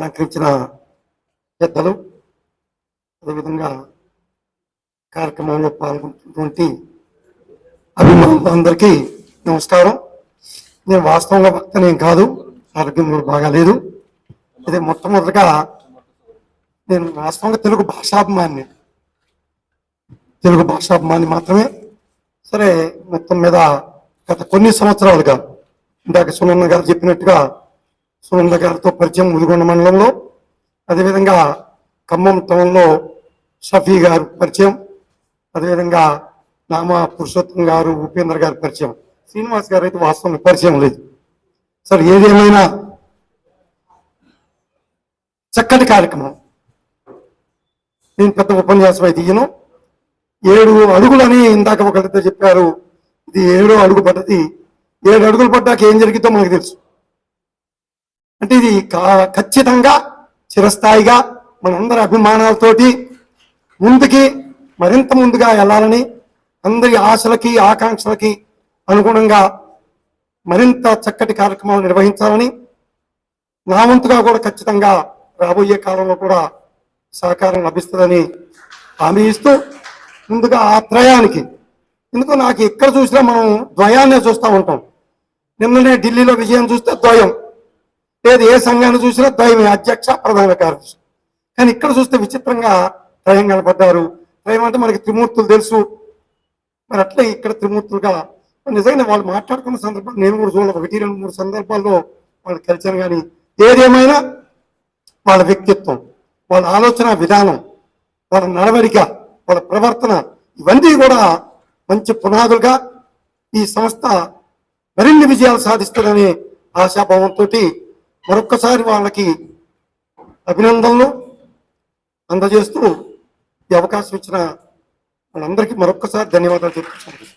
సహకరించిన పెద్దలు అదేవిధంగా కార్యక్రమంలో పాల్గొంటున్నటువంటి అభిమానులందరికీ నమస్కారం. నేను వాస్తవంగా భక్తనేం కాదు ఆరోగ్యం కూడా బాగాలేదు ఇది మొట్టమొదటిగా నేను వాస్తవంగా తెలుగు భాషాభిమాని తెలుగు భాషాభిమాని మాత్రమే. సరే మొత్తం మీద గత కొన్ని సంవత్సరాలుగా ఇందాక సునన్న గారు చెప్పినట్టుగా సునంద గారితో పరిచయం ముదిగొండ మండలంలో. అదేవిధంగా ఖమ్మం టౌన్లో షఫీ గారు పరిచయం. అదేవిధంగా నామా పురుషోత్తం గారు ఉపేంద్ర గారి పరిచయం. శ్రీనివాస్ గారు అయితే వాస్తవం పరిచయం లేదు. సరే ఏదేమైనా చక్కటి కార్యక్రమం. నేను పెద్ద ఉపన్యాసం అయితే ఇయ్యను. ఏడు అడుగులని ఇందాక ఒకరితో చెప్పారు. ఇది ఏడో అడుగు పడ్డది ఏడు అడుగులు పడ్డాక ఏం జరిగిద్దో మనకు తెలుసు. అంటే ఇది కా- ఖచ్చితంగా చిరస్థాయిగా మనందరి అభిమానాలతోటి ముందుకి మరింత ముందుగా వెళ్ళాలని అందరి ఆశలకి ఆకాంక్షలకి అనుగుణంగా మరింత చక్కటి కార్యక్రమాలు నిర్వహించాలని నా వంతుగా కూడా ఖచ్చితంగా రాబోయే కాలంలో కూడా సహకారం లభిస్తుందని హామీ ఇస్తూ ముందుగా ఆ త్రయానికి. ఎందుకు నాకు ఎక్కడ చూసినా మనం ద్వయాన్నే చూస్తూ ఉంటాం. నిన్ననే ఢిల్లీలో విజయం చూస్తే ద్వయం. లేదు ఏ సంఘాన్ని చూసినా ద్వయమే అధ్యక్ష ప్రధాన కార్యదర్శి. కానీ ఇక్కడ చూస్తే విచిత్రంగా త్రయం కనపడ్డారు. త్రయం అంటే మనకి త్రిమూర్తులు తెలుసు. మరి అట్లే ఇక్కడ త్రిమూర్తులుగా నిజంగా వాళ్ళు మాట్లాడుకున్న సందర్భాలు నేను కూడా చూడాలి ఒకటి రెండు మూడు సందర్భాల్లో వాళ్ళు కలిసాను కానీ ఏదేమైనా వాళ్ళ వ్యక్తిత్వం వాళ్ళ ఆలోచన విధానం వాళ్ళ నడవడిక వాళ్ళ ప్రవర్తన ఇవన్నీ కూడా మంచి పునాదులుగా ఈ సంస్థ మరిన్ని విజయాలు సాధిస్తుందనే ఆశాభావంతో మరొక్కసారి వాళ్ళకి అభినందనలు అందజేస్తూ ఈ అవకాశం ఇచ్చిన వాళ్ళందరికీ మరొక్కసారి ధన్యవాదాలు చెప్తున్నాను